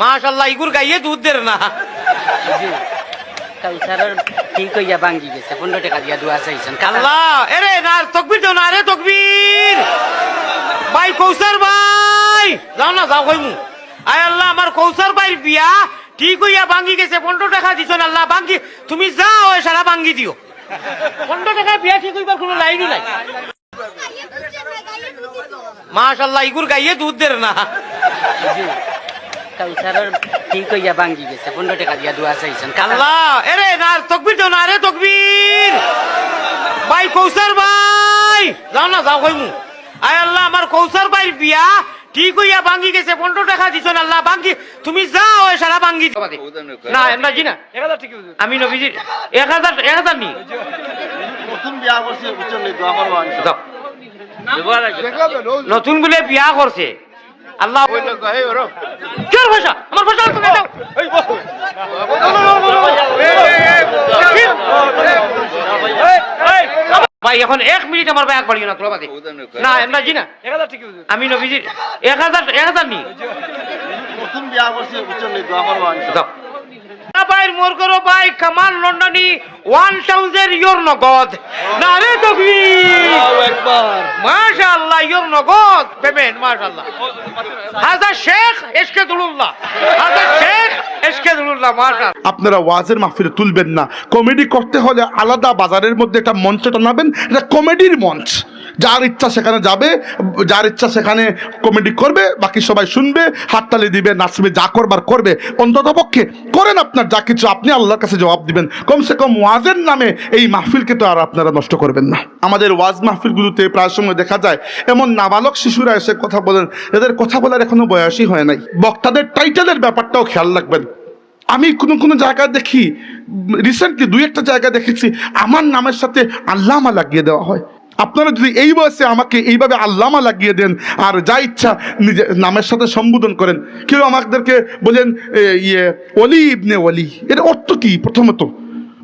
মাশাল্লাহ ইগুর গাইয়ে দুধ দের না। ঠিক হইয়া ভাঙ্গি গেছে। পনেরো টাকা দিয়া দোয়া চাইছেন। আল্লাহ এরে না তকবির দাও না রে তকবির। ভাই কৌসার ভাই। যাও না যাও কইমু। আয় আল্লাহ আমার কৌসার ভাইয়ের বিয়া ঠিক হইয়া ভাঙ্গি গেছে। পনেরো টাকা দিছ না আল্লাহ ভাঙ্গি। তুমি যাও এ সারা ভাঙ্গি দিও। পনেরো টাকা বিয়া ঠিক হইবার কোনো লাইনও নাই। মাশাল্লাহ ইগুর গাইয়ে দুধ দের না। কাউসারের ঠিক হইয়া ভাঙ্গি গেছে পনেরো টাকা দিয়া দোয়া চাইছেন। আল্লাহ এরে না তকবির দাও না রে তকবির। ভাই কৌসার ভাই। যাও না যাও কইমু। আয় আল্লাহ আমার কৌসার ভাইয়ের বিয়া ঠিক হইয়া ভাঙ্গি গেছে পনেরো টাকা দিছ না আল্লাহ ভাঙ্গি। তুমি যাও এ সারা ভাঙ্গি। না আমরা জি না। আমি নবীজি এক হাজার এক হাজার নি। নতুন বিয়া করছে নি। নতুন বলে বিয়া করছে। আল্লাহ ভাষা? আমার ভাষা ভাই এখন এক মিনিট আমার ব্যাগ বাড়িও না না আমরা জি না। আমি নবীজি এক হাজার এক হাজার নি। নতুন বিয়া করছে ভাই মোর করো ভাই কামাল লন্ডনি ওয়ান থাউজেন্ড ইয়োর নগদ। তবি মাশাআল্লাহ ইয়োর নগদ পেমেন্ট মাশাআল্লাহ। হাজার শেখ এসকে দুলুল্লাহ হাজার শেখ এসকে দুলুল্লাহ আপনারা ওয়াজের মাহফিলে তুলবেন না। কমেডি করতে হলে আলাদা বাজারের মধ্যে একটা মঞ্চ টানাবেন, এটা কমেডির মঞ্চ। যার ইচ্ছা সেখানে যাবে, যার ইচ্ছা সেখানে কমেডি করবে, বাকি সবাই শুনবে হাততালি দিবে নাচবে যা করবার করবে, অন্তত পক্ষে করেন আপনার যা কিছু, আপনি আল্লাহর কাছে জবাব দিবেন। কমসে কম ওয়াজের নামে এই মাহফিলকে তো আর আপনারা নষ্ট করবেন না। আমাদের ওয়াজ মাহফিলগুলোতে প্রায় সময় দেখা যায়, এমন নাবালক শিশুরা এসে কথা বলেন, এদের কথা বলার এখনও বয়সই হয় নাই। বক্তাদের টাইটেলের ব্যাপারটাও খেয়াল রাখবেন। আমি কোনো কোনো জায়গায় দেখি রিসেন্টলি দুই একটা জায়গায় দেখেছি, আমার নামের সাথে আল্লামা লাগিয়ে দেওয়া হয়। আপনারা যদি এই বয়সে আমাকে এইভাবে আল্লামা লাগিয়ে দেন আর যা ইচ্ছা নিজের নামের সাথে সম্বোধন করেন, কেউ আমাদেরকে বলেন ইয়ে অলি ইবনে অলি এর অর্থ কি প্রথমত?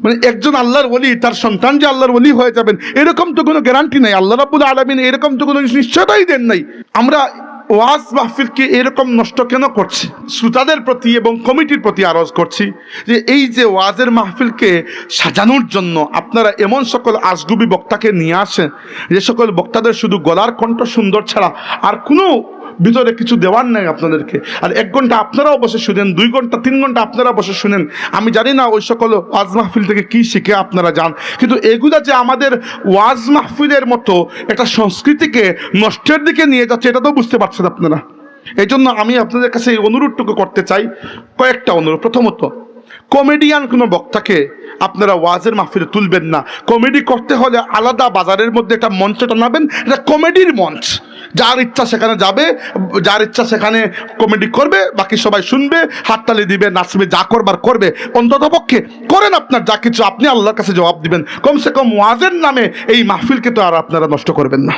মানে একজন আল্লাহর অলি তার সন্তান যে আল্লাহর অলি হয়ে যাবেন, এরকম তো কোনো গ্যারান্টি নাই। আল্লাহ রাবুল আলমিন এরকম তো কোনো নিশ্চয়তাই দেন নাই। আমরা ওয়াজ মাহফিলকে এরকম নষ্ট কেন করছে? শ্রোতাদের প্রতি এবং কমিটির প্রতি আরজ করছি যে এই যে ওয়াজের মাহফিলকে সাজানোর জন্য আপনারা এমন সকল আজগুবি বক্তাকে নিয়ে আসেন, যে সকল বক্তাদের শুধু গলার কণ্ঠ সুন্দর ছাড়া আর কোনো ভিতরে কিছু দেওয়ার নাই আপনাদেরকে। আর এক ঘণ্টা আপনারাও বসে শুনেন, দুই ঘণ্টা, তিন ঘণ্টা আপনারা বসে শুনেন। আমি জানি না ওই সকল ওয়াজ মাহফিল থেকে কি শিখে আপনারা যান। কিন্তু এগুলা যে আমাদের ওয়াজ মাহফিলের মতো একটা সংস্কৃতিকে নষ্টের দিকে নিয়ে যাচ্ছে, এটা তো বুঝতে পারছেন আপনারা। এই জন্য আমি আপনাদের কাছে এই অনুরোধটুকু করতে চাই, কয়েকটা অনুরোধ। প্রথমত, কমেডিয়ান কোনো বক্তাকে আপনারা ওয়াজের মাহফিলে তুলবেন না। কমেডি করতে হলে আলাদা বাজারের মধ্যে একটা মঞ্চ টানাবেন, এটা কমেডির মঞ্চ। যার ইচ্ছা সেখানে যাবে, যার ইচ্ছা সেখানে কমেডি করবে, বাকি সবাই শুনবে, হাততালি দিবে, নাচবে, যা করবার করবে, অন্তত পক্ষে করেন আপনার যা কিছু, আপনি আল্লাহর কাছে জবাব দিবেন। কমসে কম ওয়াজের নামে এই মাহফিলকে তো আর আপনারা নষ্ট করবেন না।